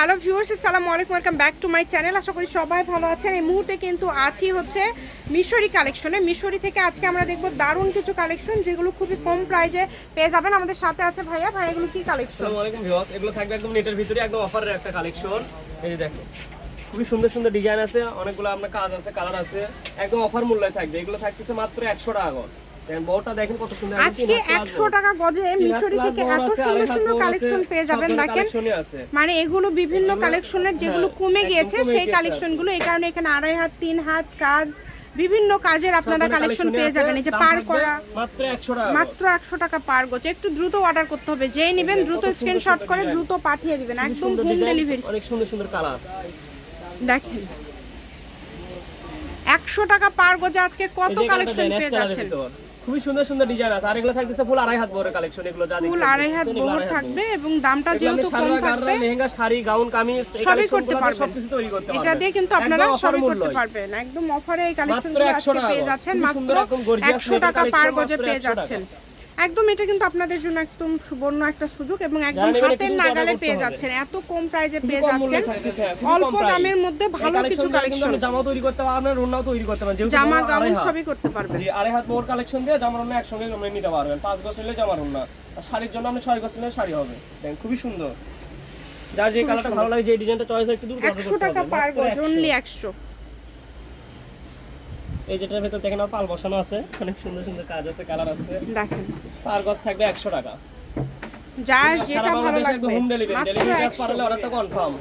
Hello viewers, আসসালামু আলাইকুম, welcome back to my channel. আশা করি সবাই ভালো আছেন। এই মুহূর্তে কিন্তু আছি হচ্ছে মিশরি কালেকশনে। মিশরি থেকে আজকে আমরা দেখব দারুণ কিছু কালেকশন, যেগুলো খুবই কম প্রাইজে পেয়ে যাবেন। আমাদের সাথে আছে ভাইয়া। ভাই এগুলো কি কালেকশন? আসসালামু আলাইকুম ভিউয়ার্স, এগুলো থাকবে একদম নেটের ভিতরে, একদম অফারের একটা কালেকশন। এই যে খুবই সুন্দর সুন্দর ডিজাইন আছে অনেকগুলো আপনার কাজ আছে কালার আছে একদম অফার মূল্যে থাকবে। এগুলো থাকতেছে মাত্র 100 টাকা গজ। দেখেন দেখেন কত সুন্দর আজকে তিন হাত plus একশো। টাকা গজে মিশরি থেকে এত সুন্দর সুন্দর কালেকশন পেয়ে যাবেন দেখেন মানে এগুলো বিভিন্ন কালেকশনের যেগুলো হ্যাঁ, কমে গিয়েছে সেই গিয়েছে। কালেকশনগুলো এই কারণে এখানে আড়াই হাত তিন হাত কাজ বিভিন্ন কাজের আপনারা কালেকশন পেয়ে যাবেন। এই যে পার করা মাত্র 100 টাকা মাত্র পার গজ। একটু দ্রুত অর্ডার করতে হবে। যেই নেবেন দ্রুত স্ক্রিনশট করে দ্রুত পাঠিয়ে দিবেন। একদম সুন্দর হোম ডেলিভারি অনেক সুন্দর সুন্দর কালার দেখেন। একশো টাকা পার গজে আজকে কত কালেকশন পেয়ে যাচ্ছেন? খুবই সুন্দর সুন্দর ডিজাইন আছে। আর এগুলো থাকতেছে ফুল আড়াই হাত বড় কালেকশন এগুলো যা ফুল আড়াই হাত বহর থাকবে এবং দামটা যেহেতু কম থাকবে লেহেঙ্গা শাড়ি গাউন কামিজ সবই করতে পারবেন। সবকিছু তৈরি করতে এটা দিয়ে কিন্তু আপনারা সবই করতে পারবেন। একদম অফারে এই কালেকশন মাত্র 100 পেয়ে যাচ্ছেন। মাত্র সুন্দর একদম gorgeous একশো leather টাকা পার গজে পেয়ে যাচ্ছেন। একদম এটা কিন্তু আপনাদের জন্য একদম সুবর্ণ একটা সুযোগ এবং একদম হাতের নাগালে পেয়ে। যাচ্ছেন। এত কম প্রাইজে পেয়ে যাচ্ছেন। অল্প দামের মধ্যে ভালো কিছু কালেকশন জামাও তৈরি করতে পারবেন রুনাও তৈরি করতে পারবেন। যেহেতু জামা গাউন সবই করতে পারবেন। জি আড়াই হাত বড় কালেকশন দিয়ে জামা অন্য একসঙ্গে আপনি নিতে পারবেন। পাঁচ গজ নিলে জামার অন্য আর শাড়ির জন্য আপনি ছয় গজ নিলে শাড়ি হবে। দেখেন খুবই সুন্দর। যার যে কালারটা ভালো লাগে যে ডিজাইনটা চয়েস একটু দূর একশো টাকা পার গজ অনলি একশো। এই যেটার ভেতর দেখেন আর পাল বসানো আছে অনেক সুন্দর সুন্দর কাজ আছে কালার আছে। দেখেন। পার গজ থাকবে একশো টাকা। যার যেটা ভালো লাগবে হোম ডেলিভারি ডেলিভারি চার্জ পারলে অর্ডারটা কনফার্ম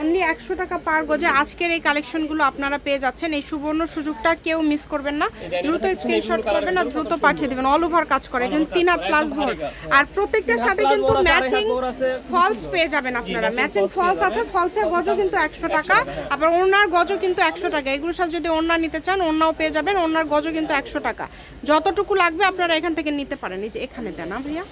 অনলি একশো টাকা পার গজে আজকের এই কালেকশনগুলো আপনারা পেয়ে যাচ্ছেন। এই সুবর্ণ সুযোগটা কেউ মিস করবেন না। দ্রুত স্ক্রিনশট করবেন আর দ্রুত পাঠিয়ে দেবেন। অল ওভার কাজ করে। এখানে তিন হাত প্লাস ভর। আর প্রত্যেকটার সাথে কিন্তু ম্যাচিং ফলস পেয়ে যাবেন আপনারা। ম্যাচিং ফলস আছে ফলসের গজও কিন্তু একশো টাকা। আবার ওনার গজও কিন্তু একশো টাকা। এগুলোর সাথে যদি ওনার নিতে চান ওনাও পেয়ে যাবেন। ওনার গজও কিন্তু একশো টাকা। যতটুকু লাগবে আপনারা এখান থেকে নিতে পারেন। এই যে এখানে দেন না ভাইয়া।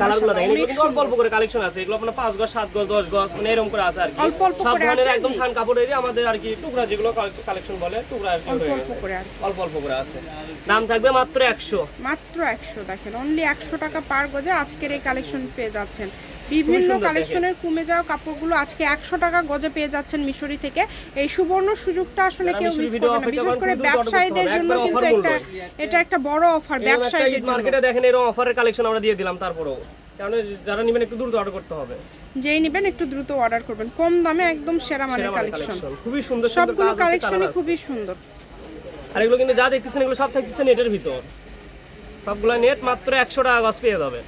কালারগুলো দেখেন। অনেক এগুলো কিন্তু অল্প অল্প করে কালেকশন আছে এগুলো আপনার পাঁচ গজ সাত গজ দশ গজ মানে এরকম করে আছে আর কি। অল্প অল্প করে আছে, একদম জি। কাপড়েরই আমাদের আর কি টুকরা যেগুলো কালেকশন বলে টুকরা আর কি অল্প হয়ে অল্প গেছে। করে অল্প অল্প করে আছে। দাম থাকবে মাত্র একশো। মাত্র একশো দেখেন অনলি একশো টাকা পার গজে আজকের এই কালেকশন পেয়ে যাচ্ছেন। বিভিন্ন কালেকশনের কমে যাওয়া কাপড়গুলো আজকে একশো টাকা গজে পেয়ে যাচ্ছেন মিশরি থেকে। এই সুবর্ণ সুযোগটা আসলে কেউ মিস করবে না। বিশেষ করে ব্যবসায়ীদের জন্য কিন্তু একটা এটা একটা বড় অফার ব্যবসায়ীদের জন্য। মার্কেটে দেখেন এরকম অফারের কালেকশন আমরা দিয়ে দিলাম তারপরেও। কারণ যারা নেবেন একটু দ্রুত অর্ডার করতে হবে। যেই নেবেন একটু দ্রুত অর্ডার করবেন। কম দামে একদম সেরা মানের কালেকশন খুবই সুন্দর সুন্দর সবগুলো কালেকশনই খুবই সুন্দর। আর এগুলো কিন্তু যা দেখতেছেন এগুলো সব থাকতেছে নেটের ভিতর। সবগুলো নেট মাত্র একশো টাকা গজ পেয়ে যাবে।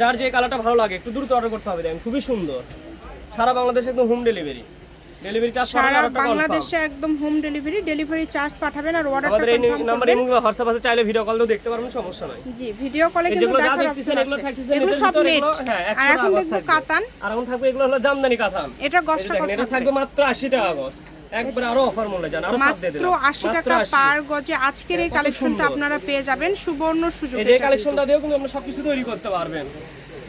যার যে কালারটা ভালো লাগে একটু দ্রুত অর্ডার করতে হবে দেখেন খুবই সুন্দর। সারা বাংলাদেশে একদম হোম ডেলিভারি ডেলিভারি চার্জ সারা বাংলাদেশে একদম হোম ডেলিভারি ডেলিভারি চার্জ পাঠাবেন আর অর্ডারটা আমাদের এই নাম্বারে হোয়াটসঅ্যাপ আছে চাইলে ভিডিও কল দিয়েও দেখতে পারবেন সমস্যা নাই। জি ভিডিও কলে কিন্তু যেগুলো যা দেখার দেখতেছেন অপশন এগুলো থাকতেছে এগুলো সব নেট হ্যাঁ, আর এখন দেখব কাতান। আর এখন থাকবে এগুলো হলো জামদানি কাঁথান এটা দেখেন, কত এটা থাকবে? মাত্র আশি টাকা গজ একবার আরও অফার মূল্যে যান আরও সাত দিয়ে দিলাম। আশি মাত্র টাকা পার গজে আজকের এই কালেকশনটা আপনারা পেয়ে যাবেন সুবর্ণ সুযোগ এই কালেকশনটা দিয়েও কিন্তু সবকিছু তৈরি করতে পারবেন।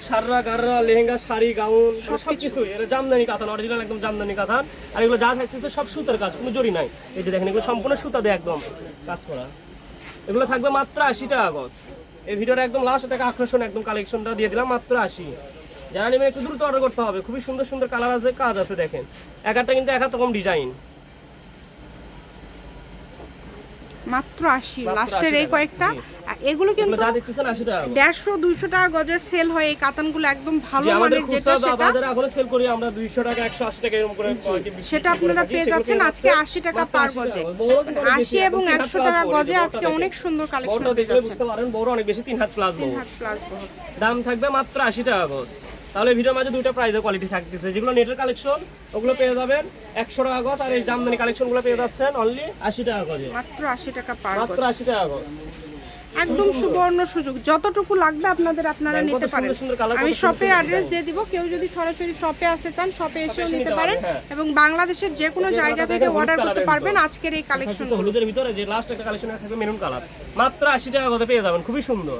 সাররা গাররা লেহেঙ্গা শাড়ি গাউন সবকিছু। জামদানি কাতান অরিজিনাল একদম জামদানি কাতান আর এগুলো যা থাকতেছে সব সুতার কাজ কোনো জরি নাই। এই যে দেখেন এগুলো সম্পূর্ণ সুতা দিয়ে একদম কাজ করা। এগুলো থাকবে মাত্র আশি টাকা গজ। এই ভিডিওর একদম লাস্ট আকর্ষণ একদম কালেকশনটা দিয়ে দিলাম মাত্র আশি। যারা নেবেন একটু দ্রুত অর্ডার করতে হবে। খুবই সুন্দর সুন্দর কালার আছে কাজ আছে দেখেন। এক একটা কিন্তু এক রকম ডিজাইন মাত্র আশি লাস্টের এই কয়েকটা। এগুলো কিন্তু আশি। দেড়শো দুইশো টাকা গজে সেল হয়। এই কাতানগুলো একদম ভালো মানের যেটা সেটা সেল করি আমরা 200 টাকা 180 টাকা এরকম করে সেটা আপনারা পেয়ে যাচ্ছেন আজকে আশি টাকা পার গজে। আশি এবং তিন একশো টাকা গজে আজকে অনেক সুন্দর কালেকশন বুঝতে পারেন বড় অনেক বেশি তিন হাত প্লাস বড়। হাত প্লাস দাম থাকবে মাত্র আশি টাকা গজ। তাহলে ভিডিওর মাঝে দুইটা প্রাইজের কোয়ালিটি থাকতেছে। যেগুলো নেটের কালেকশন ওগুলো পেয়ে যাবেন একশো টাকা গজ আর এই জামদানি কালেকশনগুলো পেয়ে যাচ্ছেন অনলি আশি টাকা গজে। মাত্র আশি টাকা মাত্র আশি টাকা গজ। একদম সুবর্ণ সুযোগ। যতটুকু লাগবে আপনাদের আপনারা নিতে পারেন। আমি শপের অ্যাড্রেস দিয়ে দিব। কেউ যদি সরাসরি শপে আসতে চান শপে এসেও নিতে পারেন হ্যাঁ। এবং বাংলাদেশের যে কোনো জায়গা থেকে অর্ডার করতে পারবেন আজকের এই কালেকশন হলুদের ভিতরে যে লাস্ট একটা কালেকশন থাকবে মেরুন কালার মাত্র আশি টাকা গজে পেয়ে যাবেন। খুবই সুন্দর।